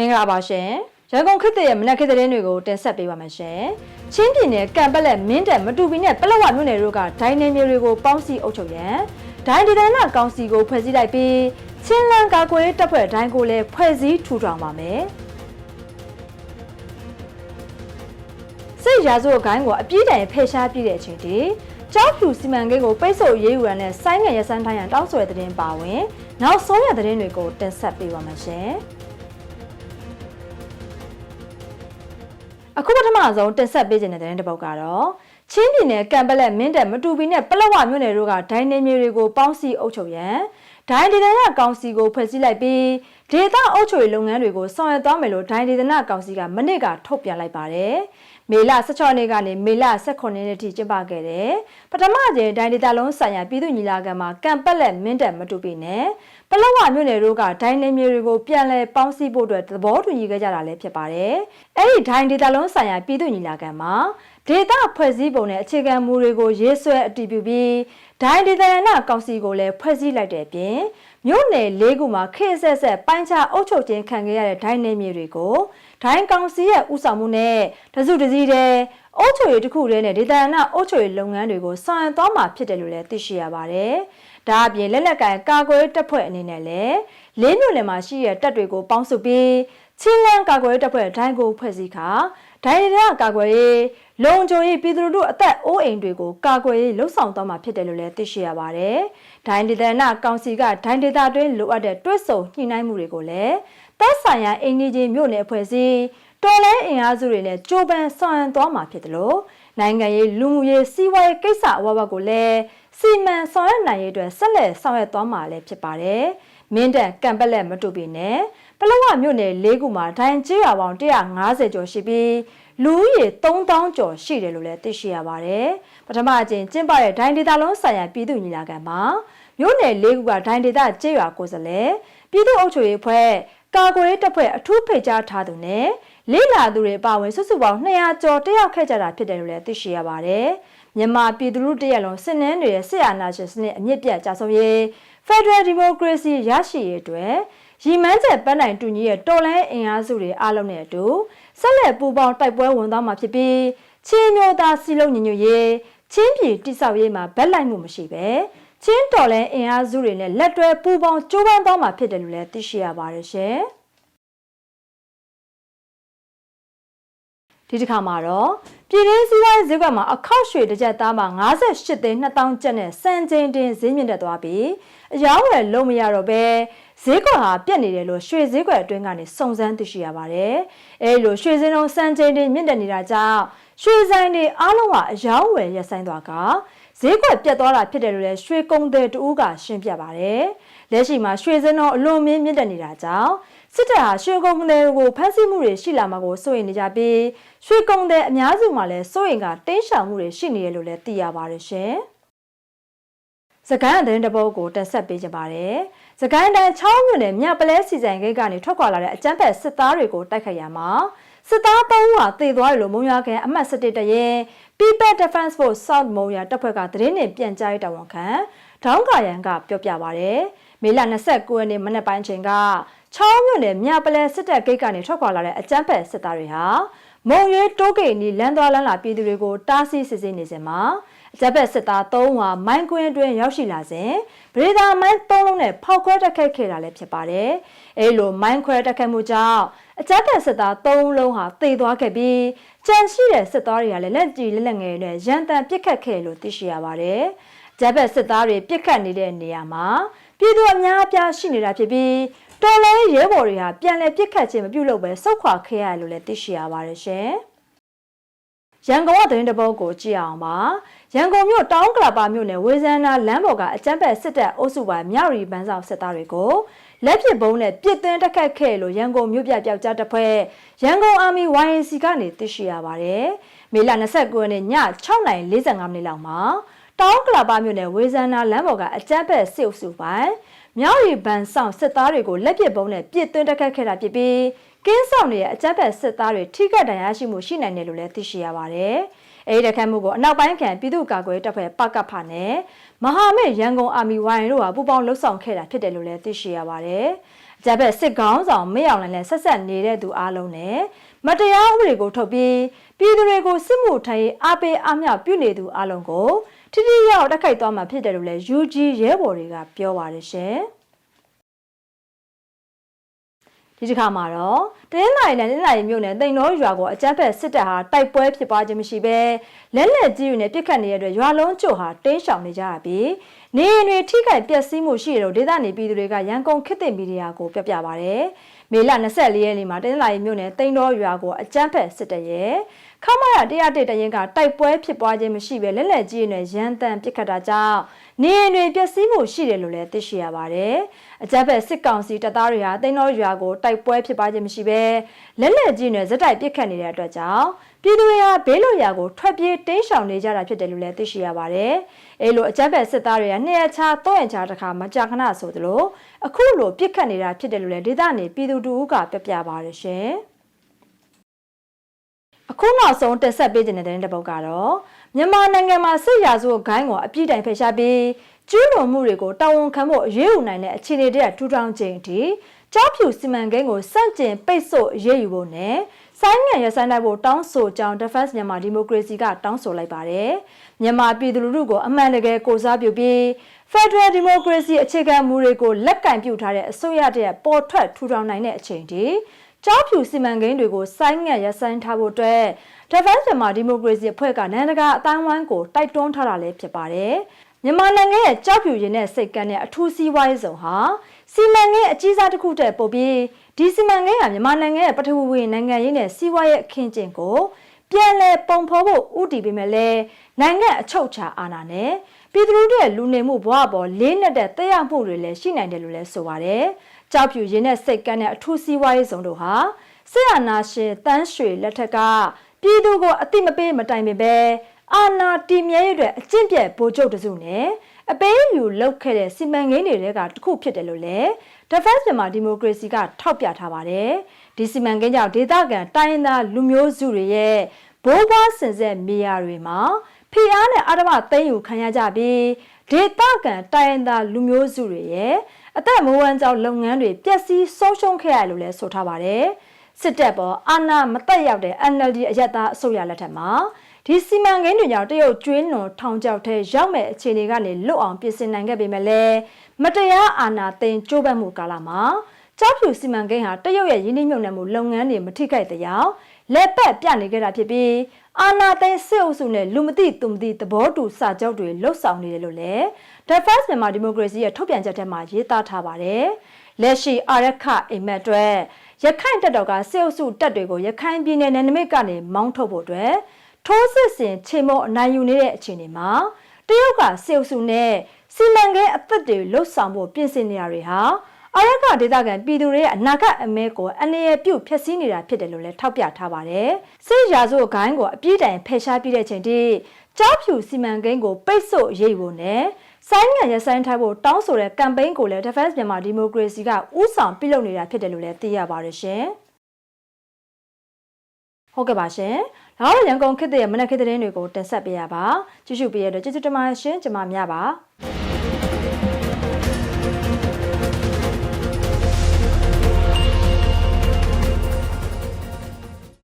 မင်္ဂလာပါရှင်ရန်ကုန်ခေတ်သစ်ရဲ့မနက်ခေတ်သတင်းတွေကိုတင်ဆက်ပေးပါမယ်ရှင်ချင်းပြည်နယ်ကံပက်လက်မင်းတပ်မတူပီနဲ့ပလက်ဝမြို့နယ်တို့ကဒိုင်းနယ်မြေတွေကိုပေါင်းစည်းအုပ်ချုပ်ရန်ဒိုင်းဒေသနာကောင်စီကိုဖွဲ့စည်းလိုက်ပြီးချင်းလန်ကာကွယ်ရေးတပ်ဖွဲ့ဒိုင်းကိုလည်းဖွဲ့စည်းထူထောင်ပါမယ်စစ်ရာဇဝတ်ဂိုင်းကိုအပြည့်တိုင်ဖယ်ရှားပြည့်တဲ့အချိန်တည်းကြောက်ဖြူစီမံကိန်းကိုပိတ်ဆို့ရေးယူရတဲ့ဆိုင်းငယ်ရစန်းထိုင်းရန်တောင်းဆိုတဲ့သတင်းပါဝင် နောက်ဆုံးရသတင်းတွေကိုတင်ဆက်ပေးပါမယ်ရှင် အခုပထမဆုံးတင်ဆက်ပေးခြင်းတဲ့တဲ့တစ်ပုတ်ကတော့ချင်းပြည်နယ်ကံပလက်မင်းတပ်မတူပီနဲ့ပလက်ဝမြို့နယ်တို့ကဒိုင်းနေမြေတွေကိုပေါင်းစည်းအုပ်ချုပ်ရန် ဒိုင်းဒေသနာကောင်စီကိုဖွဲ့စည်းလိုက်ပြီးဒေသအုပ်ချုပ်ရေးလုပ်ငန်းတွေကိုဆောင်ရွက်သွားမယ်လို့ဒိုင်းဒေသနာကောင်စီကမနစ်ကထုတ်ပြန်လိုက်ပါတယ်။မေလ16ရက်နေ့ကနေမေလ18ရက်နေ့ထိကျင်းပခဲ့တဲ့ပထမကျင်းဒိုင်းဒေသလုံးဆိုင်ရာပြည်သူ့ညီလာခံမှာကံပက်လက်မင်းတပ်မတူပီနဲ့ပလက်ဝမြို့နယ်တို့ကဒိုင်းနေမြေတွေကိုပြန်လည်ပေါင်းစည်းဖို့အတွက်သဘောတူညီခဲ့ကြတာလည်းဖြစ်ပါတယ်။အဲ့ဒီဒိုင်းဒေသလုံးဆိုင်ရာပြည်သူ့ညီလာခံမှာ ဒေသဖွဲ့စည်းပုံနဲ့အခြေခံမူတွေကိုရေးဆွဲအတည်ပြုပြီးဒိုင်းဒေသရဏကောင်စီကိုလည်းဖွဲ့စည်းလိုက်တဲ့အပြင်မြို့နယ်၄ခုမှာခေတ်ဆက်ဆက်ပိုင်းခြားအုပ်ချုပ်ခြင်းခံခဲ့ရတဲ့ဒိုင်းနယ်မြေတွေကိုဒိုင်းကောင်စီရဲ့ဥဆောင်မှုနဲ့တစုတစည်းတဲ့အုပ်ချုပ်ရေးတစ်ခုတည်းနဲ့ဒေသရဏအုပ်ချုပ်ရေးလုပ်ငန်းတွေကိုဆောင်ရွက်သွားမှာဖြစ်တယ်လို့လည်းသိရှိရပါတယ်။ဒါအပြင်လက်နက်ကိုင်ကာကွယ်တပ်ဖွဲ့အနေနဲ့လည်းလေးမြို့နယ်မှာရှိတဲ့တပ်တွေကိုပေါင်းစုပြီး ချင်းလန်းကာကွယ်တပ်ဖွဲ့ဒိုင်းကိုဖွဲ့စည်းခါဒိုင်းရကာကွယ်ရေးလုံခြုံရေးပြည်သူတို့အသက်အိုးအိမ်တွေကိုကာကွယ်ရေးလှုပ်ဆောင်သွားမှာဖြစ်တယ်လို့လည်းသိရှိရပါတယ်။ဒိုင်းဒေသနာကောင်စီကဒိုင်းဒေသတွင်းလိုအပ်တဲ့တွဲဆုံညှိနှိုင်းမှုတွေကိုလည်းသက်ဆိုင်ရာအင်ဂျင်ချင်းမြို့နယ်အဖွဲ့အစည်းတော်လဲအင်အားစုတွေနဲ့ကြိုးပမ်းဆောင်ရွက်သွားမှာဖြစ်တယ်လို့နိုင်ငံရေးလူမှုရေးစီးပွားရေးကိစ္စအဝဘကိုလည်းစီမံဆောင်ရွက်နိုင်ရေးအတွက်ဆက်လက်ဆောင်ရွက်သွားမှာလည်းဖြစ်ပါတယ်။မင်းတပ်ကံပက်လက်မတူပီနဲ့ ပလောဝမြို့နယ်၄ခုမှာဒိုင်းကျေးရွာပေါင်း150ကျော်ရှိပြီးလူဦးရေ3000ကျော်ရှိတယ်လို့လည်းသိရှိရပါတယ်။ပထမအကြိမ်ကျင်းပတဲ့ဒိုင်းဒေတာလုံးဆိုင်ရာပြည်သူ့ညီလာခံမှာမြို့နယ်၄ခုကဒိုင်းဒေတာကျေးရွာကိုယ်စားလှယ်ပြည်သူ့အုပ်ချုပ်ရေးဖွဲ့ကာကွယ်ရေးတပ်ဖွဲ့အထူးဖိတ်ကြားထားသူနဲ့လိလာသူတွေပါဝင်စုစုပေါင်း200ကျော်တက်ရောက်ခဲ့ကြတာဖြစ်တယ်လို့လည်းသိရှိရပါတယ်။မြန်မာပြည်သူလူတရက်လုံးစစ်နှင်းတွေရဲ့စစ်အာဏာရှင်စနစ်အမြင့်ပြတ်ကြဆုံးရေး Federal Democracy ရရှိရေးအတွက် ရည်မှန်းချက်ပန်းတိုင်တူညီရဲ့တော်လှန်အင်အားစုတွေအားလုံးနဲ့အတူဆက်လက်ပူးပေါင်းတိုက်ပွဲဝင်သွားမှာဖြစ်ပြီးချင်းမျိုးသားစီလုံးညီညွတ်ရေးချင်းပြည်တိဆောက်ရေးမှာဗက်လိုက်မှုမရှိပဲချင်းတော်လှန်အင်အားစုတွေနဲ့လက်တွဲပူးပေါင်းကြိုးပမ်းသွားမှာဖြစ်တယ်လို့လည်းသိရှိရပါတယ်ရှင်ဒီတစ်ခါမှာတော့ပြည်ရင်းစည်းဝါးဈေးကွက်မှာအခောက်ရွှေတစ်ကြက်သားမှာ58သိန်း2000ကျပ်နဲ့စံချိန်တင်ဈေးမြင့်တက်သွားပြီးအယောင်းဝယ်လုံးမရတော့ပဲ ဈေးကွက်ဟာပြက်နေတယ်လို့ရွှေဈေးကွက်အတွင်းကနေစုံစမ်းသိရှိရပါတယ်။အဲလိုရွှေစင်းလုံးစံချိန်တင်မြင့်တက်နေတာကြောင့်ရွှေဆိုင်တွေအားလုံးကအယောင်းဝယ်ရပ်ဆိုင်သွားကဈေးကွက်ပြတ်သွားတာဖြစ်တယ်လို့လည်းရွှေကုံတဲ့တူကရှင်းပြပါတယ်။လက်ရှိမှာရွှေစင်းလုံးအလွန်မင်းမြင့်တက်နေတာကြောင့်စစ်တပ်ဟာရွှေကုံတွေကိုဖမ်းဆီးမှုတွေရှိလာမှာကိုစိုးရိမ်နေကြပြီးရွှေကုံတဲ့အများစုမှာလည်းစိုးရိမ်ကတင်းရှောင်မှုတွေရှိနေရလို့လည်းသိရပါတယ်ရှင်။စကိုင်းအသတင်းတပုတ်ကိုတက်ဆက်ပေးကြပါတယ်။ စကိုင်းတိုင်း6မြို့နယ်မြပလဲစီဆိုင်ဂိတ်ကနေထွက်ခွာလာတဲ့အကြမ်းဖက်စစ်သားတွေကိုတိုက်ခိုက်ရမှာစစ်သား၃ဦးဟာသေသွားတယ်လို့မုံရခဲအမှတ်7တရဲ People Defense Force South မုံရတပ်ဖွဲ့ကသတင်းနဲ့ပြန်ကြားရေးတာဝန်ခံဒေါင်းကာရန်ကပြောပြပါရယ်မေလ29ရက်နေ့မနက်ပိုင်းချိန်က6မြို့နယ်မြပလဲစစ်တပ်ဂိတ်ကနေထွက်ခွာလာတဲ့အကြမ်းဖက်စစ်သားတွေဟာမုံရွေးတိုးဂိတ်နီလမ်းသွားလမ်းလာပြည်သူတွေကိုတားဆီးစစ်ဆေးနေစဉ်မှာ အကြက်ဘက်စစ်သား၃ဟာမိုင်းကွင်းအတွင်းရောက်ရှိလာစဉ်ဗရေဒါမိုင်း၃လုံးနဲ့ဖောက်ခွဲတက်ခတ်ခဲ့တာလည်းဖြစ်ပါတယ်။အဲလိုမိုင်းခွဲတက်ခတ်မှုကြောင့်အကြက်ဘက်စစ်သား၃လုံးဟာသေသွားခဲ့ပြီးကြံရှိတဲ့စစ်သားတွေကလည်းလက်ကြီးလက်လက်ငယ်နဲ့ရန်တန်ပစ်ခတ်ခဲ့လို့သိရှိရပါတယ်။ဂျက်ဘက်စစ်သားတွေပစ်ခတ်နေတဲ့နေရာမှာပြည်သူအများအပြားရှိနေတာဖြစ်ပြီးတော်လဲရဲဘော်တွေဟာပြန်လည်ပြစ်ခတ်ခြင်းမပြုလုပ်ပဲစုတ်ခွာခဲ့ရတယ်လို့လည်းသိရှိရပါတယ်ရှင်။ ရန်ကုန်ကသတင်းတပုတ်ကိုကြည့်အောင်ပါ။ရန်ကုန်မြို့တောင်းကလာပါမြို့နယ်ဝေဇန်နာလမ်းပေါ်ကအကြမ်းဖက်စစ်တပ်အုပ်စုပိုင်းမြောက်ရီပန်းဆောင်စစ်သားတွေကိုလက်ပစ်ဘုံနဲ့ပစ်သွင်းတက်ခတ်ခဲ့လို့ရန်ကုန်မြို့ပြပျောက်ကြားတပ်ဖွဲ့ရန်ကုန်အာမီ YNC ကနေသိရှိရပါတယ်။မေလ29ရက်နေ့ည6:45မိနစ်လောက်မှာတောင်းကလာပါမြို့နယ်ဝေဇန်နာလမ်းပေါ်ကအကြမ်းဖက်စစ်အုပ်စုပိုင်းမြောက်ရီဘန်ဆောင်စစ်သားတွေကိုလက်ပစ်ဘုံနဲ့ပစ်သွင်းတက်ခတ်ခဲ့တာဖြစ်ပြီး ကင်းဆောင်တွေရဲ့အကြမ်းဖက်စစ်သားတွေထိခိုက်ဒဏ်ရာရှိမှုရှိနိုင်တယ်လို့လည်းသိရှိရပါတယ်။အဲဒီတခတ်မှုကိုအနောက်ပိုင်းခံပြည်သူ့ကာကွယ်တပ်ဖွဲ့ပကဖနဲ့မဟာမိတ်ရန်ကုန်အာမီဝိုင်တို့ဟာပူးပေါင်းလှုပ်ဆောင်ခဲ့တာဖြစ်တယ်လို့လည်းသိရှိရပါတယ်။အကြမ်းဖက်စစ်ကောင်ဆောင်မေအောင်လည်းဆက်ဆက်နေတဲ့သူအလုံးနဲ့မတရားဥပဒေကိုထုတ်ပြီးပြည်သူတွေကိုစစ်မှုထမ်းရေးအားပေးအားမျှပြုနေသူအလုံးကိုထိထိရောက်တိုက်ခိုက်သွားမှာဖြစ်တယ်လို့လည်း UG ရဲဘော်တွေကပြောပါတယ်ရှင်။ ဒီတစ်ခါမှာတော့တင်းနိုင်နဲ့တင်းနိုင်မြို့နယ်တိန်တော်ရွာကိုအကြမ်းဖက်စစ်တပ်ဟာတိုက်ပွဲဖြစ်ပွားခြင်းမရှိဘဲလက်လက်ကြီးတွေနဲ့ပြစ်ခတ်နေတဲ့အတွက်ရွာလုံးကျို့ဟာတင်းရှောင်နေကြရပြီးနေအိမ်တွေထိခိုက်ပျက်စီးမှုရှိတယ်လို့ဒေသနေပြည်သူတွေကရန်ကုန်ခေတ်သစ်မီဒီယာကိုပြပြပါဗျ။မေလ24ရက်နေ့မှာတင်းနိုင်မြို့နယ်တိန်တော်ရွာကိုအကြမ်းဖက်စစ်တပ်ရဲ့ ခမရ101တရင်ကတိုက်ပွဲဖြစ်ပွားခြင်းမရှိဘဲလက်လက်ကြီးတွေနဲ့ရန်တမ်းပြစ်ခတ်တာကြောင့်နေအိမ်တွေပျက်စီးမှုရှိတယ်လို့လည်းသိရှိရပါတယ်။အကြမ်းဖက်စစ်ကောင်စီတပ်သားတွေဟာတိန်တော်ရွာကိုတိုက်ပွဲဖြစ်ပွားခြင်းမရှိဘဲလက်လက်ကြီးနဲ့ဇက်တိုက်ပစ်ခတ်နေတဲ့အတွက်ကြောင့်ပြည်သူတွေဟာဘေးလွတ်ရာကိုထွက်ပြေးတင်းရှောင်နေကြတာဖြစ်တယ်လို့လည်းသိရှိရပါတယ်။အဲလိုအကြမ်းဖက်စစ်သားတွေကနှစ်ရက်ခြားသုံးရက်ခြားတစ်ခါမကြာခဏဆိုသလိုအခုလိုပြစ်ခတ်နေတာဖြစ်တယ်လို့လည်းဒေသနေပြည်သူတို့ကပြပြပါတယ်ရှင်။ အခုနောက်ဆုံးတက်ဆက်ပေးခြင်းတဲ့တဲ့ပုတ်ကတော့မြန်မာနိုင်ငံမှာစစ်ရာဇဝတ်ဂိုင်းကိုအပြည့်တိုင်ဖယ်ရှားပြီးကျူးလွန်မှုတွေကိုတာဝန်ခံဖို့အရေးယူနိုင်တဲ့အခြေအနေတွေထူထောင်ခြင်းအထိကြောက်ဖြူစီမံကိန်းကိုစန့်ကျင်ပိတ်ဆို့အရေးယူဖို့နဲ့ဆိုင်းငံရဆိုင်နိုင်ဖို့တောင်းဆိုကြောင်း Defense မြန်မာ Democracy ကတောင်းဆိုလိုက်ပါတယ်။မြန်မာပြည်သူလူထုကိုအမှန်တကယ်ကိုစားပြုပြီး Federal Democracy အခြေခံမူတွေကိုလက်ကင်ပြုထားတဲ့အစိုးရတဲ့ပေါ်ထွက်ထူထောင်နိုင်တဲ့အချိန်ထိ ကြောက်ဖြူစီမံကိန်းတွေကိုဆိုင်းငံရဆိုင်ထားဖို့အတွက် Defense မြန်မာ Democracy အဖွဲ့ကနိုင်ငံတကာအတိုင်းဝိုင်းကိုတိုက်တွန်းထားတာလည်းဖြစ်ပါတယ်။မြန်မာနိုင်ငံရဲ့ကြောက်ဖြူရင်းတဲ့စိတ်ကန်းနဲ့အထူးစီးပွားရေးဆောင်ဟာစီမံကိန်းအကြီးစားတစ်ခုတည်းပို့ပြီးဒီစီမံကိန်းဟာမြန်မာနိုင်ငံရဲ့ပထဝီဝင်နိုင်ငံရေးနဲ့စီးပွားရေးအခင်းကျင်းကိုပြန်လည်ပုံဖော်ဖို့ဥတည်ပေမဲ့လည်းနိုင်ငံအချုပ်အခြာအာဏာနဲ့ပြည်သူတို့ရဲ့လူနေမှုဘဝပေါ်လေးနက်တဲ့တက်ရောက်မှုတွေလည်းရှိနိုင်တယ်လို့လည်းဆိုပါတယ်။ ကြောက်ဖြူရင်းတဲ့စိတ်ကန်းနဲ့အထူးစီးပွားရေးဆောင်တို့ဟာစစ်အာဏာရှင်တန်းရွှေလက်ထက်ကပြည်သူကိုအတိမပေးမတိုင်ပင်ပဲအာဏာတည်မြဲရတဲ့အကျင့်ပြတ်ဗိုလ်ချုပ်တစုနဲ့အပေးယူလုပ်ခဲ့တဲ့စီမံကိန်းတွေကတခုဖြစ်တယ်လို့လည်း Defense မြန်မာ Democracy ကထောက်ပြထားပါတယ်။ဒီစီမံကိန်းကြောင့်ဒေသခံတိုင်းရင်းသားလူမျိုးစုတွေရဲ့ဘိုးဘွားစင်ဆက်မြေယာတွေမှာဖိအားနဲ့အဓမ္မသိမ်းယူခံရကြပြီးဒေသခံတိုင်းရင်းသားလူမျိုးစုတွေရဲ့ အသက်မွေးဝမ်းကြောင်းလုပ်ငန်းတွေပျက်စီးဆုံးရှုံးခဲ့ရလို့လည်းဆိုထားပါတယ်။စစ်တပ်ပေါ်အာဏာမတက်ရောက်တဲ့ NLD အယက်သားအစိုးရလက်ထက်မှာဒီစီမံကိန်းတွေကြောင့်တရုတ်ကျွင်းလွန်ထောင်ချောက်ထဲရောက်မဲ့အခြေအနေကနေလွတ်အောင်ပြင်ဆင်နိုင်ခဲ့ပေမဲ့လည်းမတရားအာဏာသိမ်းကြိုးပမ်းမှုကာလမှာကြောက်ဖြူစီမံကိန်းဟာတရုတ်ရဲ့ရင်းနှီးမြှုပ်နှံမှုလုပ်ငန်းတွေမထိခိုက်တဲ့ကြောင် လက်ပတ်ပြနေခဲ့တာဖြစ်ပြီးအာဏာသိမ်းစစ်အုပ်စုနဲ့လူမသိသူမသိသဘောတူစာချုပ်တွေလှုပ်ဆောင်နေတယ်လို့လည်း Defense မြန်မာ Democracy ရဲ့ထုတ်ပြန်ချက်ထဲမှာရေးသားထားပါတယ်။လက်ရှိအာရခအိမ်မက်အတွက်ရခိုင်တပ်တော်ကစစ်အုပ်စုတပ်တွေကိုရခိုင်ပြည်နယ်နယ်နိမိတ်ကနေမောင်းထုတ်ဖို့အတွက်ထိုးစစ်ဆင်ချိန်မောအနိုင်ယူနေတဲ့အခြေအနေမှာတရုတ်ကစေအုပ်စုနဲ့စီမံကိန်းအသက်တွေလှုပ်ဆောင်ဖို့ပြင်ဆင်နေတာတွေဟာ အရကဒေသခံပြည်သူတွေရဲ့အနာဂတ်အမဲကိုအနေရပြုတ်ဖျက်ဆီးနေတာဖြစ်တယ်လို့လည်းထောက်ပြထားပါတယ်။စစ်ရာဇဝတ်ဂိုင်းကိုအပြည့်တိုင်ဖယ်ရှားပြီးတဲ့ချိန်ထိကြောက်ဖြူစီမံကိန်းကိုပိတ်ဆို့ရေးဖို့နဲ့ဆိုင်းငံရဆိုင်ထားဖို့တောင်းဆိုတဲ့ကမ်ပိန်းကိုလည်း Defense မြန်မာ Democracy ကဥဆောင်ပြုလုပ်နေတာဖြစ်တယ်လို့လည်းသိရပါတယ်ရှင်။ဟုတ်ကဲ့ပါရှင်။ဒါကတော့ရန်ကုန်ခေတ်ရဲ့မနက်ခေတ်သတင်းတွေကိုတင်ဆက်ပေးရပါ။ကြည့်ရှုပေးရတဲ့ကျေးဇူးတင်ပါတယ်ရှင်။ကျွန်မမြပါ။